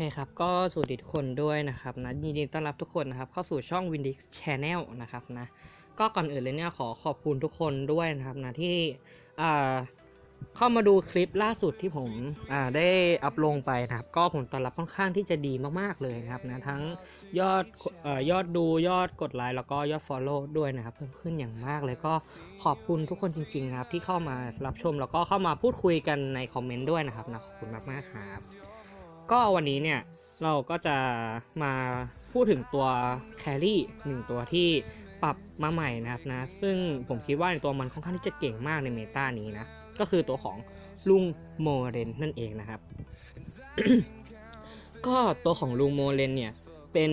เคครับ ก็สวัสดีทุกคนด้วยนะครับนะยินดีต้อนรับทุกคนนะครับ เข้าสู่ช่อง Windix Channel นะครับนะก็ก่อนอื่นเลยเนี่ยขอขอบคุณทุกคนด้วยนะครับนะที่อ่าเข้ามาดูคลิปล่าสุดที่ผมอ่าได้อัพลงไปนะครับ ก็ผลตอบรับค่อนข้างที่จะดีมากๆเลยนะครับนะทั้งยอดเอ่อยอดดูยอดกดไลค์แล้วก็ยอด Follow ด้วยนะครับ เพิ่มขึ้นอย่างมากเลยก็ขอบคุณทุกคนจริงๆนะครับที่เข้ามารับชมแล้วก็เข้ามาพูดคุยกันในคอมเมนต์ด้วยนะครับนะขอบคุณมากๆครับ ก็วันนี้เนี่ยเราก็จะมาพูดถึงตัวแครี่หนึ่งตัวที่ปรับมาใหม่นะครับนะ ซึ่งผมคิดว่าในตัวมันค่อนข้างที่จะเก่งมากในเมตานี้นะ ก็คือตัวของลุงโมเรนนั่นเองนะครับ ก็ตัวของลุงโมเรนเนี่ย เป็น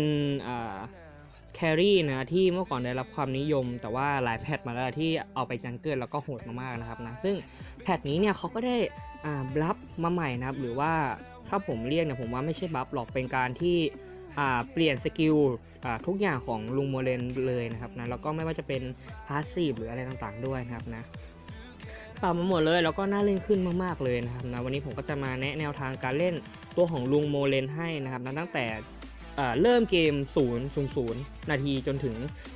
แครี่นะที่เมื่อก่อนได้รับความนิยม แต่ว่าหลายแพทมาแล้วที่เอาไปจังเกิลแล้วก็โหดมากๆนะครับนะ ซึ่งแพทนี้เนี่ยเขาก็ได้อ่าบลัฟมาใหม่นะครับ หรือว่า ถ้าผมเรียกเนี่ยผมว่าไม่ใช่บัฟหรอกเป็นการที่เปลี่ยนสกิลทุกอย่างของลุงโมเรนเลยนะครับนะแล้วก็ไม่ว่าจะเป็นพาสซีฟหรืออะไรต่างๆด้วยนะครับนะปรับมาหมดเลยแล้วก็น่าเล่นขึ้นมากๆเลยนะครับนะวันนี้ผมก็จะมาแนะแนวทางการเล่นตัวของลุงโมเรนให้นะครับนะตั้งแต่เริ่มเกม0 0 0นาทีจนถึง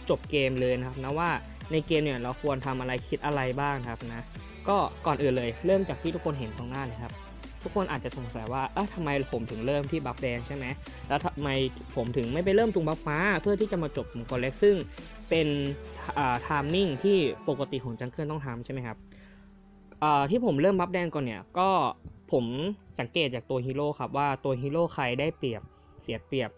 จบเกมเลยนะครับนะว่าในเกมเนี่ยเราควรทำอะไรคิดอะไรบ้างครับนะก็ก่อนอื่นเลยเริ่มจากที่ทุกคนเห็นตรงหน้าเลยครับ ทุกคนอาจจะสงสัยว่าเอ๊ะทำไมผมถึงเริ่มที่บัฟแดงใช่ไหมแล้วทำไมผมถึงไม่ไปเริ่มตรงบัฟฟ้า เพื่อที่จะมาจบมังกรเล็กซึ่งเป็นอ่าทามมิ่งที่ปกติของจังเกิลต้องทำใช่ไหมครับที่ผมเริ่มบัฟแดงก่อนเนี่ยก็ผมสังเกตจากตัวฮีโร่ครับว่าตัวฮีโร่ใครได้เปรียบเสียเปรียบ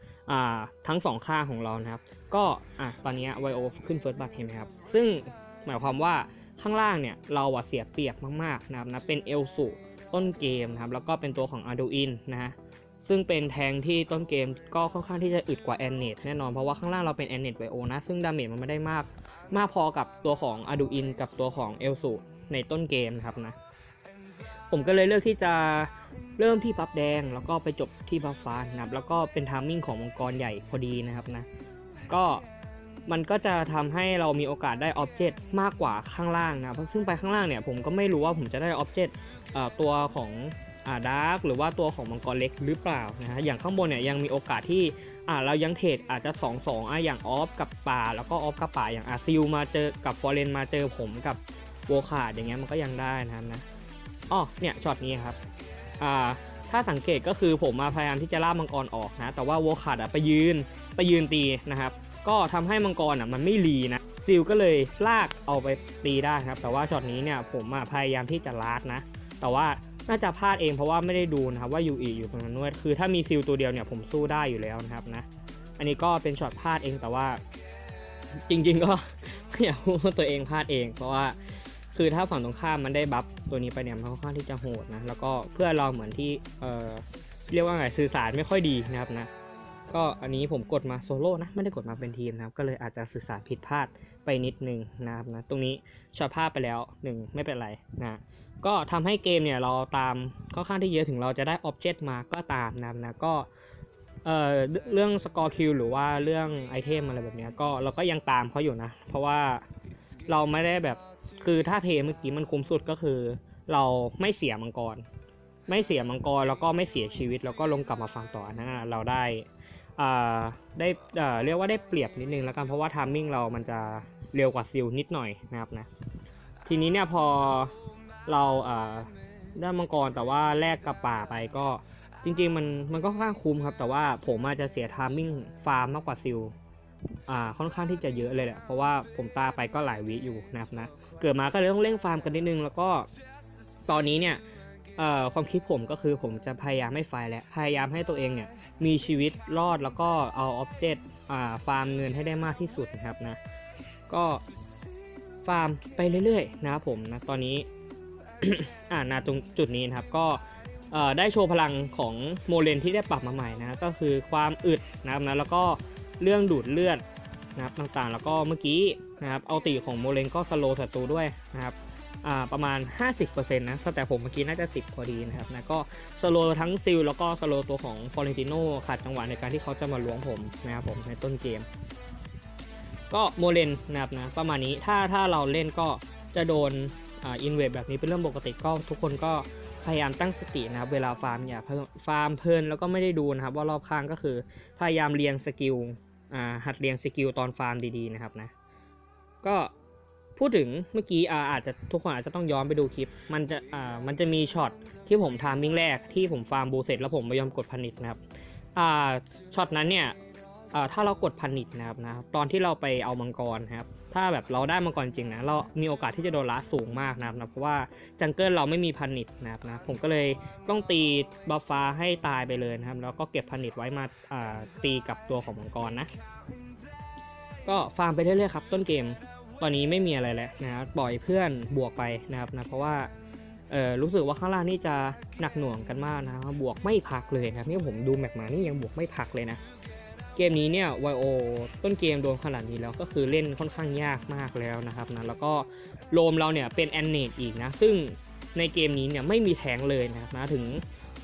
ทั้งสองข้างของเรานะครับ ก็อะตอนนี้ไวโอขึ้นเฟิร์สบัตเห็นไหมครับ ซึ่งหมายความว่าข้างล่างเนี่ยเราอะเสียเปรียบมากๆนะครับนะเป็นเอลสู ต้นเกมนะครับแล้วก็เป็นตัวของ Arduin นะฮะซึ่งเป็นแทงที่ต้นเกมก็ค่อนข้างที่จะอึดกว่า a n n e t แน่นอนเพราะว่าข้างล่างเราเป็น a n n e t i o นะ ซึ่งดาเมจมันไม่ได้มาก มากพอกับตัวของ Arduin กับตัวของ e l s u ในต้นเกมนะครับนะ ผมก็เลยเลือกที่จะเริ่มที่บัฟแดง แล้วก็ไปจบที่บัฟฟ้านะครับ แล้วก็เป็นทามมิ่งของมังกรใหญ่พอดีนะครับนะ ก็มันก็จะทำให้เรามีโอกาสได้ออบเจกต์มากกว่าข้างล่างนะ เพราะซึ่งไปข้างล่างเนี่ยผมก็ไม่รู้ว่าผมจะได้ออบเจกต์ ตัวของอาดาร์กหรือว่าตัวของมังกรเล็กหรือเปล่านะฮะอย่างข้างบนเนี่ยยังมีโอกาสที่อ่าเรายังเทรดอาจจะ 2 2อะอย่างออฟกับป่า แล้วก็ออฟกับป่าอย่างอาซิลมาเจอกับฟอร์เรนมาเจอผมกับโวคาดอย่างเงี้ยมันก็ยังได้นะครับนะอ๋อเนี่ยช็อตนี้ครับอ่าถ้าสังเกตก็คือผมมาพยายามที่จะล่ามังกรออกนะแต่ว่าโวคาดอะไปยืนไปยืนตีนะครับ ก็ทำให้มังกรอะมันไม่รีนะซิลก็เลยลากเอาไปตีได้ครับ แต่ว่าช็อตนี้เนี่ยผมพยายามที่จะลาดนะ แต่ว่าน่าจะพลาดเองเพราะว่าไม่ได้ดูนะครับว่ายูอีอยู่ตรงนั้นด้วยคือถ้ามีซิลตัวเดียวเนี่ยผมสู้ได้อยู่แล้วนะครับนะ อันนี้ก็เป็นช็อตพลาดเองแต่ว่า จริง ๆ ก็ไม่อยากพูดว่าตัวเองพลาดเอง เพราะว่าคือถ้าฝั่งตรงข้ามมันได้บัฟตัวนี้ไปเนี่ยมันค่อนข้างที่จะโหดนะแล้วก็เพื่อเราเหมือนที่เออเรียกว่าไงสื่อสารไม่ค่อยดีนะครับนะ ก็อันนี้ผมกดมาโซโล่นะไม่ได้กดมาเป็นทีมนะครับ ก็เลยอาจจะสื่อสารผิดพลาดไปนิดนึงนะครับนะตรงนี้ช็อตพลาดไปแล้วหนึ่งไม่เป็นไรนะ ก็ทำให้เกมเนี่ยเราตามค่อนข้างที่เยอะถึงเราจะได้อ็อบเจกต์มาก็ตามนะครับนะก็เอ่อเรื่องสกอร์คิวหรือว่าเรื่องไอเทมอะไรแบบเนี้ยก็เราก็ยังตามเขาอยู่นะ เพราะว่าเราไม่ได้แบบคือถ้าเพย์เมื่อกี้มันคุ้มสุดก็คือ เราไม่เสียมังกร ไม่เสียมังกรแล้วก็ไม่เสียชีวิต แล้วก็ลงกลับมาฟังต่อนะเราได้อ่าได้เอ่อเรียกว่าได้เปรียบนิดนึงแล้วกันเพราะว่าทามมิ่งเรามันจะเร็วกว่าซิลนิดหน่อยนะครับนะทีนี้เนี่ยพอ เราเอ่อได้มังกรแต่ว่าแลกกับป่าไปก็จริงๆมันมันก็ค่อนข้างคุ้มครับ แต่ว่าผมอาจจะเสียทามมิ่งฟาร์มมากกว่าซิลอ่าค่อนข้างที่จะเยอะเลยแหละเพราะว่าผมตาไปก็หลายวิอยู่นะครับนะเกิดมาก็เลยต้องเร่งฟาร์มกันนิดนึง แล้วก็ตอนนี้เนี่ยเอ่อความคิดผมก็คือผมจะพยายามไม่ไฟและพยายามให้ตัวเองเนี่ยมีชีวิตรอดแล้วก็เอาออบเจกต์อ่าฟาร์มเงินให้ได้มากที่สุดนะครับนะก็ฟาร์มไปเรื่อยๆนะครับผมนะตอนนี้ อ่านาตรงจุดนี้นะครับก็ได้โชว์พลังของโมเลนที่ได้ปรับมาใหม่นะก็คือความอึดนะครับนะแล้วก็เรื่องดูดเลือดนะครับต่างๆ แล้วก็เมื่อกี้นะครับเอาตีของโมเลนก็สโลศัตรูด้วยนะครับประมาณ 50%นะแต่ผมเมื่อกี้น่าจะ 10 พอดีนะครับนะก็สโลทั้งซิลแล้วก็สโลตัวของฟอเรนติโนขาดจังหวะในการที่เขาจะมาล้วงผมนะครับผมในต้นเกม ก็โมเลนนะครับนะประมาณนี้ถ้าถ้าเราเล่นก็จะโดน อินเวดแบบนี้เป็นเรื่องปกติก็ทุกคนก็พยายามตั้งสตินะครับเวลาฟาร์มอย่าฟาร์มเพลินแล้วก็ไม่ได้ดูนะครับว่ารอบข้างก็คือพยายามเรียนสกิลหัดเรียนสกิลตอนฟาร์มดีๆนะครับนะก็พูดถึงเมื่อกี้อาจจะทุกคนอาจจะต้องย้อนไปดูคลิป มันจะมันจะมีช็อตที่ผมทามิ่งแรกที่ผมฟาร์มบูเสร็จแล้วผมไม่ยอมกดพันิชนะครับช็อตนั้นเนี่ย ถ้าเรากดพันิชนะครับนะตอนที่เราไปเอามังกรครับถ้าแบบเราได้มังกรจริงนะเรามีโอกาสที่จะโดนละสูงมากนะครับนะเพราะว่าจังเกิลเราไม่มีพันิชนะครับนะผมก็เลยต้องตีบัฟฟ้าให้ตายไปเลยนะครับแล้วก็เก็บพันิชไว้มาตีกับตัวของมังกรนะก็ฟาร์มไปเรื่อยๆครับต้นเกมตอนนี้ไม่มีอะไรแล้วนะครับปล่อยเพื่อนบวกไปนะครับนะเพราะว่าเออรู้สึกว่าข้างล่างนี่จะหนักหน่วงกันมากนะครับบวกไม่พักเลยครับนี่ผมดูแมปมานี่ยังบวกไม่พักเลยนะ เกมนี้เนี่ย YO ต้นเกมโดนขนาดนี้แล้วก็คือเล่นค่อนข้างยากมากแล้วนะครับนะแล้วก็โลมเราเนี่ยเป็นแอนเนตอีกนะ ซึ่งในเกมนี้เนี่ยไม่มีแทงเลยนะครับนะถึง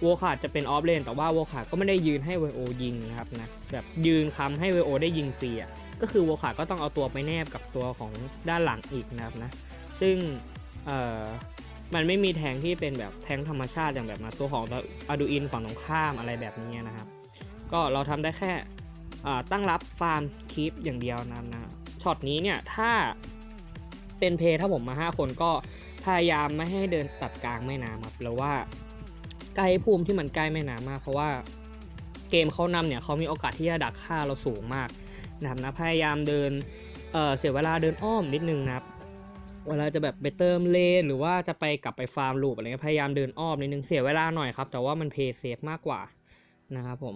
โวขาดจะเป็นออฟเลนแต่ว่าโวขาดก็ไม่ได้ยืนให้ YO ยิงนะครับนะแบบยืนคำให้ YO ได้ยิงฟรีอะก็คือโวขาดก็ต้องเอาตัวไปแนบกับตัวของด้านหลังอีกนะครับนะซึ่งเอ่อมันไม่มีแทงที่เป็นแบบแทงธรรมชาติอย่างแบบนะตัวของอาดูอินฝั่งตรงข้ามอะไรแบบนี้นะครับ ก็เราทำได้แค่ ตั้งรับฟาร์มคีปอย่างเดียวนะนะช็อตนี้เนี่ยถ้าเป็นเพย์ถ้าผมมา 5 คนก็พยายามไม่ให้เดินตัดกลางแม่น้ำครับหรือว่าใกล้ภูมิที่มันใกล้แม่น้ำมากเพราะว่าเกมเขานำเนี่ยเขามีโอกาสที่จะดักฆ่าเราสูงมากนะครับนะพยายามเดินเเสียเวลาเดินอ้อมนิดนึงนะครับเวลาจะแบบไปเติมเลนหรือว่าจะไปกลับไปฟาร์มลูปอะไรเงี้ยพยายามเดินอ้อมนิดนึงเสียเวลาหน่อยครับ แต่ว่ามันเพย์เซฟมากกว่านะครับผม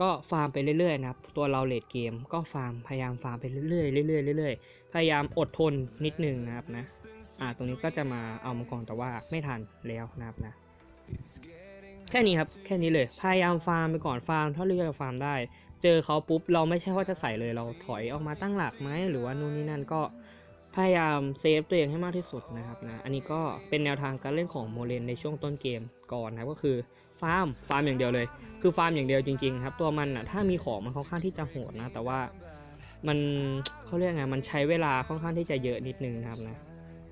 ก็ฟาร์มไปเรื่อยๆนะครับ ตัวเราเลดเกมก็ฟาร์มพยายามฟาร์มไปเรื่อยๆเรื่อยๆเรื่อยๆพยายามอดทนนิดนึงนะครับนะอ่าตรงนี้ก็จะมาเอามังกรแต่ว่าไม่ทันแล้วนะครับนะแค่นี้ครับแค่นี้เลยพยายามฟาร์มไปก่อนฟาร์มเท่าที่จะฟาร์มได้ เจอเขาปุ๊บเราไม่ใช่ว่าจะใส่เลยเราถอยออกมาตั้งหลักไหมหรือว่านู่นนี่นั่นก็พยายามเซฟตัวเองให้มากที่สุดนะครับนะอันนี้ก็เป็นแนวทางการเล่นของโมเลนในช่วงต้นเกมก่อนนะก็คือ ฟาร์มฟาร์มอย่างเดียวเลย คือฟาร์มอย่างเดียวจริงๆครับตัวมันอะถ้ามีของมันค่อนข้างที่จะโหดนะ แต่ว่ามันเขาเรียกไงมันใช้เวลาค่อนข้างที่จะเยอะนิดนึงนะครับนะ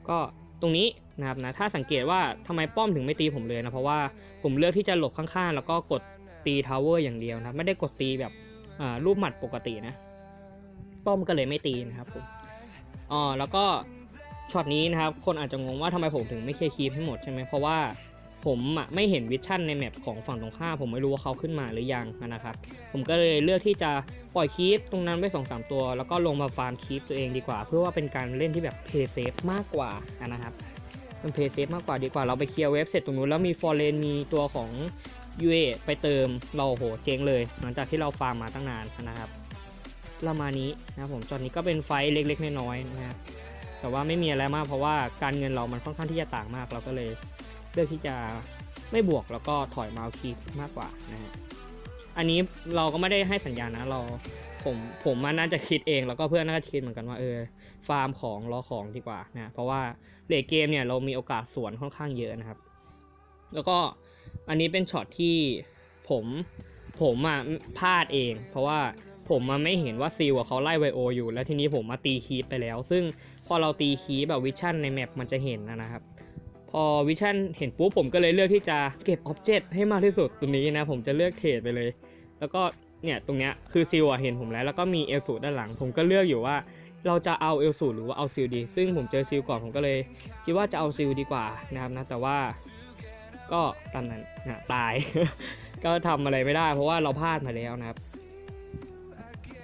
ก็ตรงนี้นะครับนะถ้าสังเกตว่าทำไมป้อมถึงไม่ตีผมเลยนะเพราะว่าผมเลือกที่จะหลบข้างๆ แล้วก็กดตีทาวเวอร์อย่างเดียวนะไม่ได้กดตีแบบอ่ารูปหมัดปกตินะป้อมก็เลยไม่ตีนะครับผมอ๋อแล้วก็ช็อตนี้นะครับ คนอาจจะงงว่าทำไมผมถึงไม่เคลียร์คีปให้หมดใช่ไหมเพราะว่า ผมอะไม่เห็นวิชั่นในแมปของฝั่งตรงข้ามผมไม่รู้ว่าเขาขึ้นมาหรือยังนะครับ ผมก็เลยเลือกที่จะปล่อยคีปตรงนั้นไว้สองสามตัว แล้วก็ลงมาฟาร์มคีปตัวเองดีกว่า เพื่อว่าเป็นการเล่นที่แบบเพย์เซฟมากกว่านะครับมันเพย์เซฟมากกว่าดีกว่าเราไปเคลียร์เว็บเสร็จตรงนู้นแล้วมีฟอร์เรนมีตัวของ UA ไปเติมเราโหเจ๊งเลย หลังจากที่เราฟาร์มมาตั้งนานนะครับประมาณนี้นะผมตอนนี้ก็เป็นไฟเล็กๆน้อยๆนะครับแต่ว่าไม่มีอะไรมากเพราะว่าการเงินเรามันค่อนข้างที่จะต่างมากเราก็เลย เลือกที่จะไม่บวกแล้วก็ถอยมาเอาคีปมากกว่านะฮะอันนี้เราก็ไม่ได้ให้สัญญาณนะเราผมผมมันน่าจะคิดเองแล้วก็เพื่อนน่าจะคิดเหมือนกันว่าเออฟาร์มของรอของดีกว่านะเพราะว่าเลทเกมเนี่ยเรามีโอกาสสวนค่อนข้างเยอะนะครับ แล้วก็อันนี้เป็นช็อตที่ผมผมอะพลาดเอง เพราะว่าผมมาไม่เห็นว่าซิลเขาไล่ไวโออยู่ แล้วทีนี้ผมมาตีคีปไปแล้ว ซึ่งพอเราตีคีปแบบวิชั่นในแมปมันจะเห็นนะนะครับ พอวิชั่นเห็นปุ๊บผมก็เลยเลือกที่จะเก็บอ็อบเจกต์ให้มากที่สุดตรงนี้นะ ผมจะเลือกเทรดไปเลย แล้วก็เนี่ยตรงเนี้ยคือซิลเห็นผมแล้ว แล้วก็มีเอลสูด้านหลัง ผมก็เลือกอยู่ว่าเราจะเอาเอลสูหรือว่าเอาซิลดี ซึ่งผมเจอซิลก่อนผมก็เลยคิดว่าจะเอาซิลดีกว่านะครับนะแต่ว่าก็ตามนั้นนะตาย ก็ทำอะไรไม่ได้ เพราะว่าเราพลาดมาแล้วนะครับ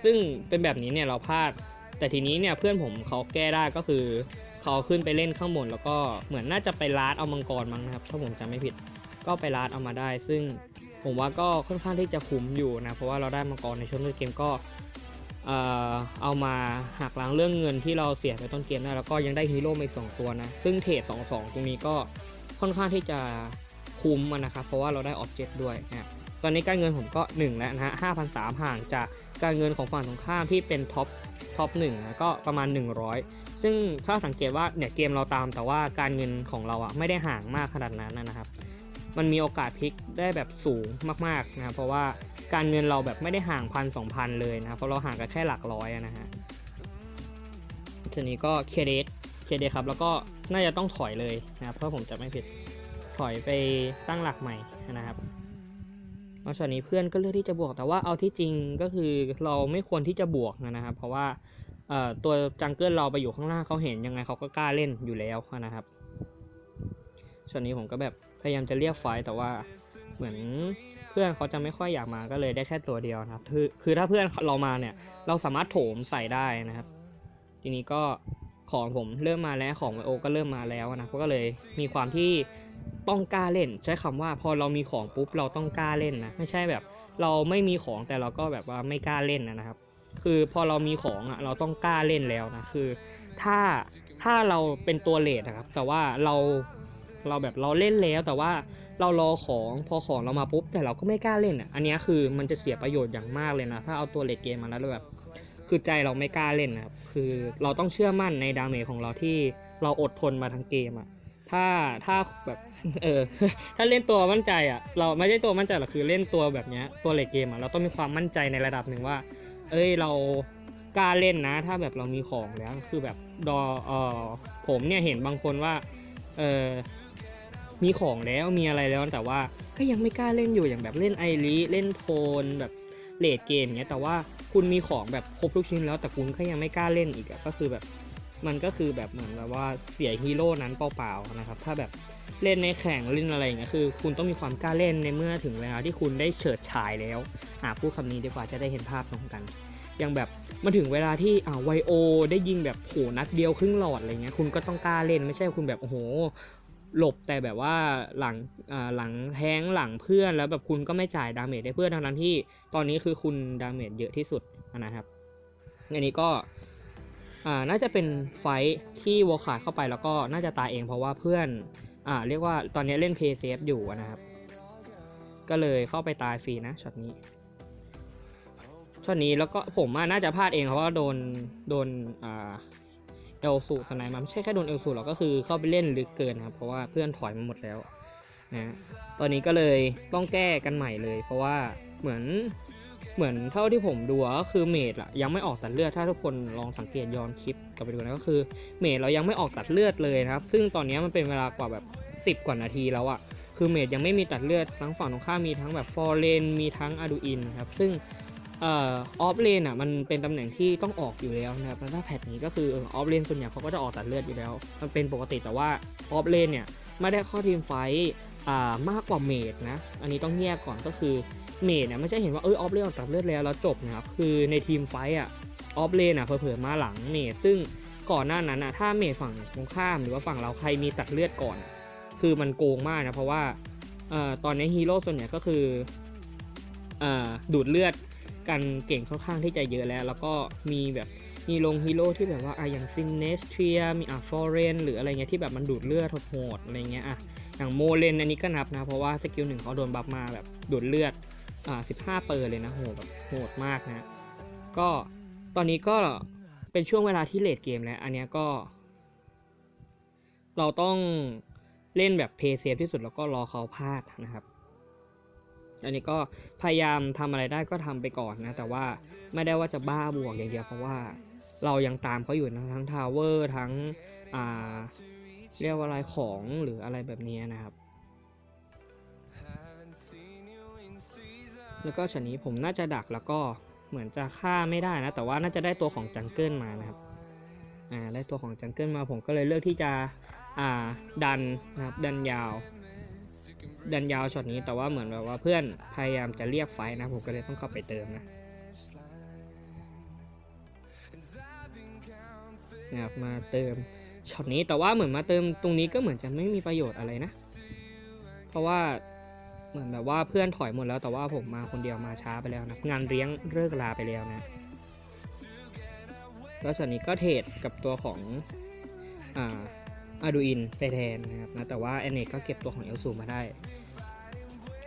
ซึ่งเป็นแบบนี้เนี่ยเราพลาด แต่ทีนี้เนี่ยเพื่อนผมเขาแก้ได้ก็คือ เขาขึ้นไปเล่นข้างบนแล้วก็เหมือนน่าจะไปลาดเอามังกรมั้งนะครับถ้าผมจำไม่ผิดก็ไปลาดเอามาได้ ซึ่งผมว่าก็ค่อนข้างที่จะคุ้มอยู่นะเพราะว่าเราได้มังกรในช่วงต้นเกมก็เอ่อเอามาหักล้างเรื่องเงินที่เราเสียไปต้นเกมได้แล้วก็ยังได้ฮีโร่มาอีกสองตัวนะซึ่งเทรดสองสองตรงนี้ก็ค่อนข้างที่จะคุ้มนะครับเพราะว่าเราได้ออบเจกต์ด้วยนะตอนนี้การเงินผมก็1แล้วนะฮะห้าพันสามห่างจากการเงินของฝั่งตรงข้ามที่เป็นท็อปท็อปหนึ่งนะก็ประมาณ 100 ซึ่งถ้าสังเกตว่าเนี่ยเกมเราตามแต่ว่าการเงินของเราอะไม่ได้ห่างมากขนาดนั้นนะครับ มันมีโอกาสพลิกได้แบบสูงมากๆนะครับเพราะว่าการเงินเราแบบไม่ได้ห่างพันสองพันเลยนะครับเพราะเราห่างกันแค่หลักร้อยนะฮะทีนี้ก็เคเดสเคเดครับแล้วก็น่าจะต้องถอยเลยนะครับเพราะผมจะไม่ผิดถอยไปตั้งหลักใหม่นะครับเอาช็อตนี้เพื่อนก็เลือกที่จะบวกแต่ว่าเอาที่จริงก็คือเราไม่ควรที่จะบวกนะครับ เพราะว่า ตัวจังเกิลเราไปอยู่ข้างล่างเขาเห็นยังไงเขาก็กล้าเล่นอยู่แล้วนะครับช็อตนี้ผมก็แบบพยายามจะเรียกไฟแต่ว่าเหมือนเพื่อนเขาจะไม่ค่อยอยากมาก็เลยได้แค่ตัวเดียวนะครับ คือคือถ้าเพื่อนเรามาเนี่ย เราสามารถโถมใส่ได้นะครับ ทีนี้ก็ของผมเริ่มมาแล้วของไวโอก็เริ่มมาแล้วนะก็เลยมีความที่ต้องกล้าเล่น ใช้คำว่าพอเรามีของปุ๊บเราต้องกล้าเล่นนะไม่ใช่แบบ เราไม่มีของแต่เราก็แบบว่าไม่กล้าเล่นนะครับ คือพอเรามีของอะเราต้องกล้าเล่นแล้วนะคือถ้าถ้าเราเป็นตัวเลทนะครับ แต่ว่าเราเราแบบเราเล่นแล้วแต่ว่าเรารอของพอของเรามาปุ๊บแต่เราก็ไม่กล้าเล่นอะอันนี้คือมันจะเสียประโยชน์อย่างมากเลยนะ ถ้าเอาตัวเลทเกมมาแล้วแบบ คือใจเราไม่กล้าเล่นนะครับคือเราต้องเชื่อมั่นในดาเมจของเราที่เราอดทนมาทั้งเกมอะถ้าถ้าแบบเออถ้าเล่นตัวมั่นใจอะเราไม่ใช่ตัวมั่นใจหรอกคือเล่นตัวแบบเนี้ยตัวเลทเกมอะเราต้องมีความมั่นใจในระดับหนึ่งว่า เอ้ยเรากล้าเล่นนะ ถ้าแบบเรามีของแล้วคือแบบดอเออผมเนี่ยเห็นบางคนว่าเออมีของแล้วมีอะไรแล้วแต่ว่าก็ยังไม่กล้าเล่นอยู่อย่างแบบเล่นไอรีเล่นโทนแบบเลดเกมเงี้ยแต่ว่าคุณมีของแบบครบทุกชิ้นแล้วแต่คุณก็ยังไม่กล้าเล่นอีกอะก็คือแบบมันก็คือแบบเหมือนแบบว่าเสียฮีโร่นั้นเปล่าๆนะครับ ถ้าแบบ เล่นในแข่งเล่นอะไรอย่างเงี้ยคือ คุณต้องมีความกล้าเล่นในเมื่อถึงเวลาที่คุณได้เฉิดฉายแล้วอ่าพูดคำนี้ดีกว่าจะได้เห็นภาพตรงกันอย่างแบบมาถึงเวลาที่อ่าไวโอ ได้ยิงแบบโหนัดเดียวครึ่งหลอดอะไรเงี้ยคุณก็ต้องกล้าเล่นไม่ใช่คุณแบบโอ้โหหลบแต่แบบว่าหลังอ่าหลังแทงหลังเพื่อนแล้วแบบคุณก็ไม่จ่ายดาเมจให้เพื่อนทั้งนั้นที่ตอนนี้คือคุณดาเมจเยอะที่สุดนะครับอันนี้ก็อ่าน่าจะเป็นไฟท์ที่วอลขาดเข้าไปแล้วก็น่าจะตายเองเพราะว่าเพื่อน อ่าเรียกว่าตอนนี้เล่นเพย์เซฟอยู่นะครับ ก็เลยเข้าไปตายฟรีนะช็อตนี้ช็อตนี้แล้วก็ผมน่าจะพลาดเองเพราะว่าโดนโดนอ่าเอลสูสไนมาไม่ใช่แค่โดนเอลสูหรอกก็คือเข้าไปเล่นลึกเกินครับเพราะว่าเพื่อนถอยมาหมดแล้วนะตอนนี้ก็เลยต้องแก้กันใหม่เลย เพราะว่าเหมือน เหมือนเท่าที่ผมดูก็คือเมดอะยังไม่ออกตัดเลือดถ้าทุกคนลองสังเกตย้อนคลิปกลับไปดูนะก็คือ เมดเรายังไม่ออกตัดเลือดเลยนะครับ ซึ่งตอนนี้มันเป็นเวลากว่าแบบ 10 กว่านาทีแล้วอะคือเมดยังไม่มีตัดเลือดทั้งฝั่งตรงข้ามมีทั้งแบบฟอร์เรนมีทั้งอาดูอินครับซึ่งออฟเลนอะมันเป็นตำแหน่งที่ต้องออกอยู่แล้วนะครับแล้วถ้าแพทนี้ก็คือออฟเลนส่วนใหญ่เขาก็จะออกตัดเลือดอยู่แล้ว มันเป็นปกติแต่ว่าออฟเลนเนี่ยไม่ได้เข้าทีมไฟมากกว่าเมดนะ อันนี้ต้องแยกก่อนก็คือ เมดเนี่ยไม่ใช่เห็นว่าเออออฟเลนออกตัดเลือดแล้วแล้วจบนะครับคือในทีมไฟอะออฟเลนอะเผลอๆมาหลังเมดซึ่งก่อนหน้านั้นอะถ้าเมดฝั่งตรงข้ามหรือว่าฝั่งเราใครมีตัดเลือดก่อน คือมันโกงมากนะเพราะว่าเอ่อตอนนี้ฮีโร่ส่วนใหญ่ก็คือเอ่อดูดเลือดกันเก่งค่อนข้างที่จะเยอะแล้ว แล้วก็มีแบบมีลงฮีโร่ที่แบบว่าอะอย่างซินเนสเทียมีอะฟอร์เรนหรืออะไรเงี้ยที่แบบมันดูดเลือดโหดอะไรเงี้ยอะอย่างโมเลนอันนี้ก็นับนะ เพราะว่าสกิลหนึ่งเขาโดนบัฟมาแบบดูดเลือด อ่าสิบห้าเปอร์เลยนะโหแบบโหดมากนะ ก็ตอนนี้ก็เป็นช่วงเวลาที่เลดเกมแล้ว อันเนี้ยก็ เราต้องเล่นแบบเพย์เซฟที่สุดแล้วก็รอเขาพลาดนะครับ อันนี้ก็พยายามทำอะไรได้ก็ทำไปก่อนนะ แต่ว่าไม่ได้ว่าจะบ้าบวกอย่างเดียวเพราะว่าเรายังตามเขาอยู่นะทั้งทาวเวอร์ทั้งอ่าเรียกว่าอะไรของหรืออะไรแบบนี้นะครับ แล้วก็ชนนี้ผมน่าจะดักแล้วก็เหมือนจะฆ่าไม่ได้นะ แต่ว่าน่าจะได้ตัวของจังเกิลมานะครับอ่าได้ตัวของจังเกิลมาผมก็เลยเลือกที่จะอ่าดันนะครับดันยาว ดันยาวช็อตนี้แต่ว่าเหมือนแบบว่าเพื่อนพยายามจะเรียกไฟนะ ผมก็เลยต้องเข้าไปเติมนะนะครับมาเติมช็อตนี้แต่ว่าเหมือนมาเติมตรงนี้ก็เหมือนจะไม่มีประโยชน์อะไรนะ เพราะว่า เหมือนแบบว่าเพื่อนถอยหมดแล้วแต่ว่าผมมาคนเดียวมาช้าไปแล้วนะงานเลี้ยงเลิกลาไปแล้วนะแล้วช็อตนี้ก็เทรดกับตัวของอ่าอาดูอินไปแทนนะครับนะแต่ว่าแอนเนก็เก็บตัวของเอลซูมาได้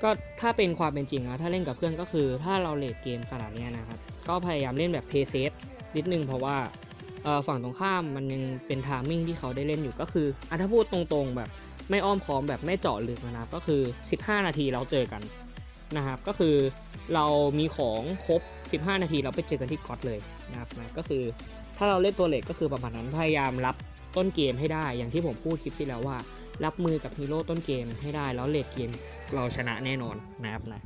ก็ถ้าเป็นความเป็นจริงนะถ้าเล่นกับเพื่อนก็คือ ถ้าเราเลดเกมขนาดนี้นะครับ ก็พยายามเล่นแบบเพย์เซฟนิดนึงเพราะว่าฝั่งตรงข้ามมันยังเป็นทามมิ่งที่เขาได้เล่นอยู่ก็คืออถ้าพูดตรงๆแบบ ไม่อ้อมค้อมแบบไม่เจาะลึกนะครับ ก็คือ 15 นาทีเราเจอกันนะครับ ก็คือเรามีของครบ 15 นาทีเราไปเจอกันที่ก๊อตเลยนะครับนะก็คือถ้าเราเล่นตัวเล็กก็คือประมาณนั้นพยายามรับต้นเกมให้ได้ อย่างที่ผมพูดคลิปที่แล้วว่า รับมือกับฮีโร่ต้นเกมให้ได้แล้วเลดเกมเราชนะแน่นอนนะครับนะ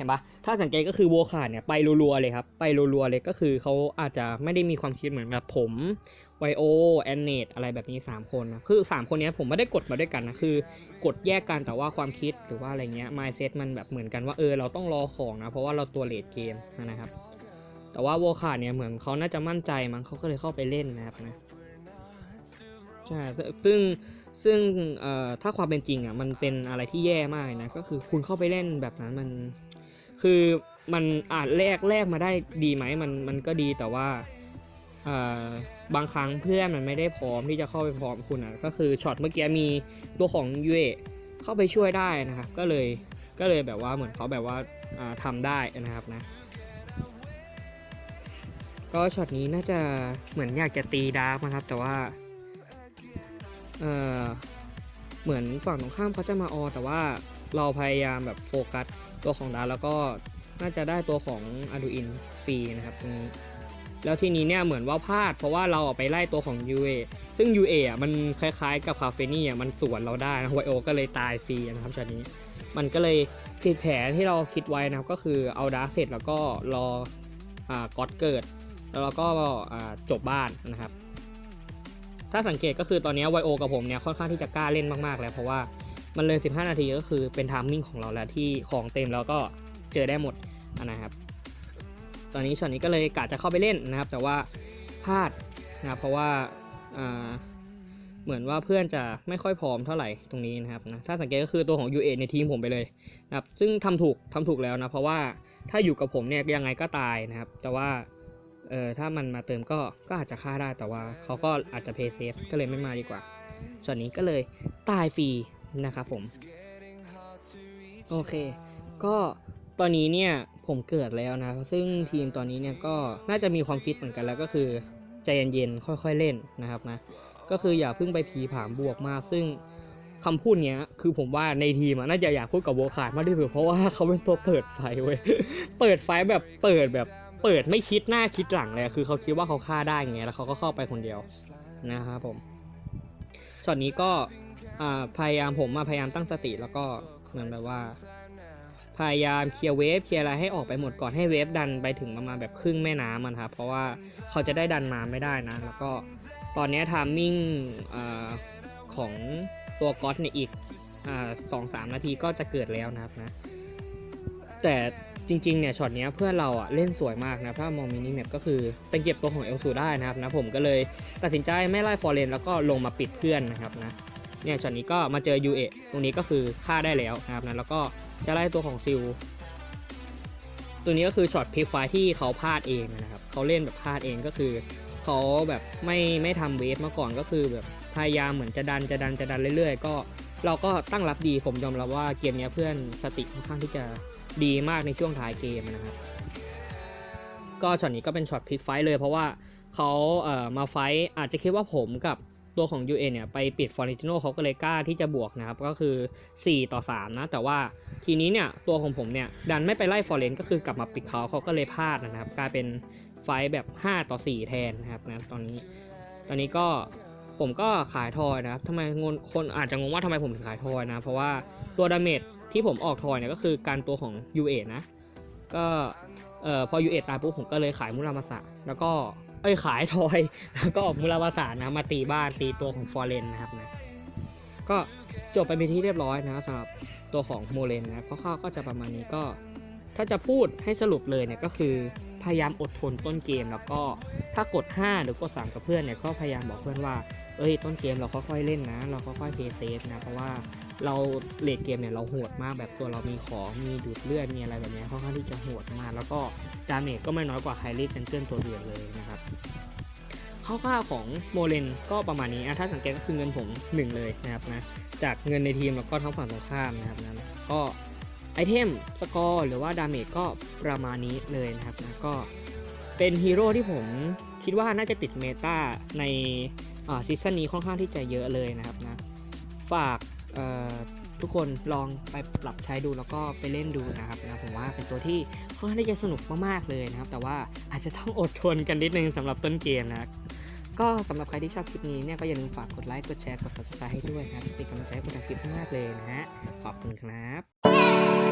ห็นปะถ้าสังเกตก็คือโวขาดเนี่ยไปรัวๆเลยครับ ไปรัวๆเลยก็คือเขาอาจจะไม่ได้มีความคิดเหมือนแบบผมไวโอแอนเนตอะไรแบบนี้ 3 คนนะคือ 3 คนนี้ผมไม่ได้กดมาด้วยกันนะ คือกดแยกกันแต่ว่าความคิดหรือว่าอะไรเงี้ย mindset มันแบบเหมือนกันว่าเออเราต้องรอของนะ เพราะว่าเราตัวเลดเกมนะครับ แต่ว่าโวขาดเนี่ยเหมือนเขาน่าจะมั่นใจมั้งเขาก็เลยเข้าไปเล่นนะครับนะใช่ซึ่งซึ่งเอ่อถ้าความเป็นจริงอะมันเป็นอะไรที่แย่มากนะก็คือคุณเข้าไปเล่นแบบนั้นมัน คือมันอาจแลกแลกมาได้ดีไหมมันมันก็ดีแต่ว่าบางครั้งเพื่อนมันไม่ได้พร้อมที่จะเข้าไปพร้อมคุณอะก็คือช็อตเมื่อกี้มีตัวของยูเอเข้าไปช่วยได้นะครับ ก็เลยก็เลยแบบว่าเหมือนเขาแบบว่าอ่าทำได้นะครับนะ ก็ช็อตนี้น่าจะเหมือนอยากจะตีดาร์กนะครับ แต่ว่าเออเหมือนฝั่งตรงข้ามเขาจะมาออแต่ว่าเราพยายามแบบโฟกัส ตัวของดาแล้วก็น่าจะได้ตัวของอาดูอินฟรีนะครับตรงนี้แล้วทีนี้เนี่ยเหมือนว่าพลาด เพราะว่าเราไปไล่ตัวของ UA ซึ่ง UA อะมันคล้ายๆ กับคาเฟนี่อะมันสวนเราได้นะไวโอก็เลยตายฟรีนะครับช็อตนี้ มันก็เลยผิดแผนที่เราคิดไว้นะครับก็คือเอาดาเสร็จแล้วก็รออ่าก็อดเกิด แล้วเราก็อ่าจบบ้านนะครับ ถ้าสังเกตก็คือตอนนี้ไวโอกับผมเนี่ยค่อนข้างที่จะกล้าเล่นมากๆแล้วเพราะว่า มันเลย 15 นาทีก็คือเป็นทามมิ่งของเราแล้วที่ของเต็มแล้วก็เจอได้หมดนะครับ ตอนนี้ช็อตนี้ก็เลยกะจะเข้าไปเล่นนะครับ แต่ว่าพลาดนะครับเพราะว่าาเหมือนว่าเพื่อนจะไม่ค่อยพร้อมเท่าไหร่ตรงนี้นะครับนะถ้าสังเกตก็คือตัวของ UA ในทีมผมไปเลยนะครับซึ่งทำถูกทำถูกแล้วนะเพราะว่าถ้าอยู่กับผมเนี่ยยังไงก็ตายนะครับ แต่ว่าเออถ้ามันมาเติมก็ก็อาจจะฆ่าได้แต่ว่าเขาก็อาจจะเพย์เซฟก็เลยไม่มาดีกว่าส่วนนี้ก็เลยตายฟรี นะครับผม โอเค ก็ตอนนี้เนี่ยผมเกิดแล้วนะ ซึ่งทีมตอนนี้เนี่ยก็น่าจะมีความคิดเหมือนกันแล้วก็คือใจเย็นๆค่อย ๆเล่นนะครับนะ ก็คืออย่าเพิ่งไปผีผามบวกมาก ซึ่งคำพูดเนี้ยคือผมว่าในทีมอะน่าจะอยากพูดกับโวคาดมากที่สุดเพราะว่าเขาเป็นตัวเปิดไฟเว้ย เปิดไฟแบบเปิดแบบเปิดไม่คิดหน้าคิดหลังเลย คือเขาคิดว่าเขาฆ่าได้ไงแล้วเขาก็เข้าไปคนเดียวนะครับผมช็อตนี้ก็ พยายามผมมาพยายามตั้งสติแล้วก็เหมือนแบบว่า พยายามเคลียร์เวฟเคลียร์อะไรให้ออกไปหมดก่อนให้เวฟดันไปถึงประมาณแบบครึ่งแม่น้ำมันครับเพราะว่าเขาจะได้ดันมาไม่ได้นะ แล้วก็ตอนนี้ทามมิ่งอของตัวก๊อตเนี่ยอีกสองสามนาทีก็จะเกิดแล้วนะครับนะ แต่จริงๆเนี่ยช็อตนี้เพื่อนเราอะเล่นสวยมากนะถ้ามองมินิแมปก็คือเป็นเก็บตัวของเอลซูได้นะครับนะผมก็เลยตัดสินใจไม่ไล่ฟอร์เรนแล้วก็ลงมาปิดเพื่อนนะครับนะ เนี่ยช็อตนี้ก็มาเจอ u ูเตรงนี้ก็คือฆ่าได้แล้วนะครับนะแล้วก็จะไล่ตัวของซิลตัวนี้ก็คือช็อตพลิกไฟที่เขาพลาดเองนะครับเขาเล่นแบบพลาดเองก็คือเขาแบบไม่ไม่ทำเวทมาก่อนก็คือแบบพยายามเหมือนจะดันจะดันจะดันเรื่อยๆ ก็เราก็ตั้งรับดีผมยอมรับว่าเกมเนี้ยเพื่อนสติค่อนข้างที่จะดีมากในช่วงท้ายเกมนะครับก็ช็อตนี้ก็เป็นช็อตพลิกไฟเลยเพราะว่าเขาเอ่อมาไฟอาจจะคิดว่าผมกับ ตัวของ u ูเนี่ยไปปิดฟอร์นิติโนเขาก็เลยกล้าที่จะบวกนะครับ ก็คือ 4 ต่อ 3 นะ แต่ว่าทีนี้เนี่ยตัวของผมเนี่ยดันไม่ไปไล่ฟอร์เรนก็คือกลับมาปิดเขาเขาก็เลยพลาดนะครับ กลายเป็นไฟแบบ 5 ต่อ 4 แทนนะครับนะตอนนี้ ตอนนี้ก็ผมก็ขายทอยนะครับทำไมงนคนอาจจะงงว่าทำไมผมถึงขายทอยนะ เพราะว่าตัวดาเมจที่ผมออกทอยเนี่ยก็คือการตัวของ u ูนะ ก็เอ่อพอ u ูตายปุ๊บผมก็เลยขายมุรามาสะแล้วก็ เอ้ยขายทอยแล้วก็ออกมุรามาสะนะมาตีบ้านตีตัวของฟอร์เรนนะครับนะก็จบไปเป็นที่เรียบร้อยนะสำหรับตัวของโมเลนนะครับคร่าวๆก็จะประมาณนี้ก็ ถ้าจะพูดให้สรุปเลยเนี่ยก็คือพยายามอดทนต้นเกมแล้วก็ถ้ากด 5 หรือกด 3 กับเพื่อนเนี่ยก็พยายามบอกเพื่อนว่า เอ้ยต้นเกมเราค่อยๆเล่นนะ เราค่อยๆเพย์เซฟนะเพราะว่า เราเลดเกมเนี่ยเราโหดมากแบบตัวเรามีของมีดูดเลือดมีอะไรแบบนี้ค่อนข้างที่จะโหดมาก แล้วก็ดาเมจก็ไม่น้อยกว่าไฮรีจันเกิลตัวอื่นเลยนะครับค่าวๆของโมเลนก็ประมาณนี้อะถ้าสังเกตก็คือเงินผมหนึ่งเลยนะครับนะจากเงินในทีมแล้วก็ทั้งฝั่งตรงข้ามนะครับนะก็ไอเทมสกอร์หรือว่าดาเมจก็ประมาณนี้เลยนะครับนะก็เป็นฮีโร่ที่ผมคิดว่าน่าจะติดเมตาในซีซั่นนี้ค่อนข้างที่จะเยอะเลยนะครับนะฝาก ทุกคนลองไปปรับใช้ดูแล้วก็ไปเล่นดูนะครับนะผมว่าเป็นตัวที่ค่อนข้างที่จะสนุกมากๆเลยนะครับ แต่ว่าอาจจะต้องอดทนกันนิดนึงสำหรับต้นเกมนะก็สำหรับใครที่ชอบคลิปนี้เนี่ยก็อย่าลืมฝากกดไลค์กดแชร์กด subscribe ให้ด้วยนะครับเป็นกำลังใจให้คุณทำคลิปมากเลยนะฮะขอบคุณครับ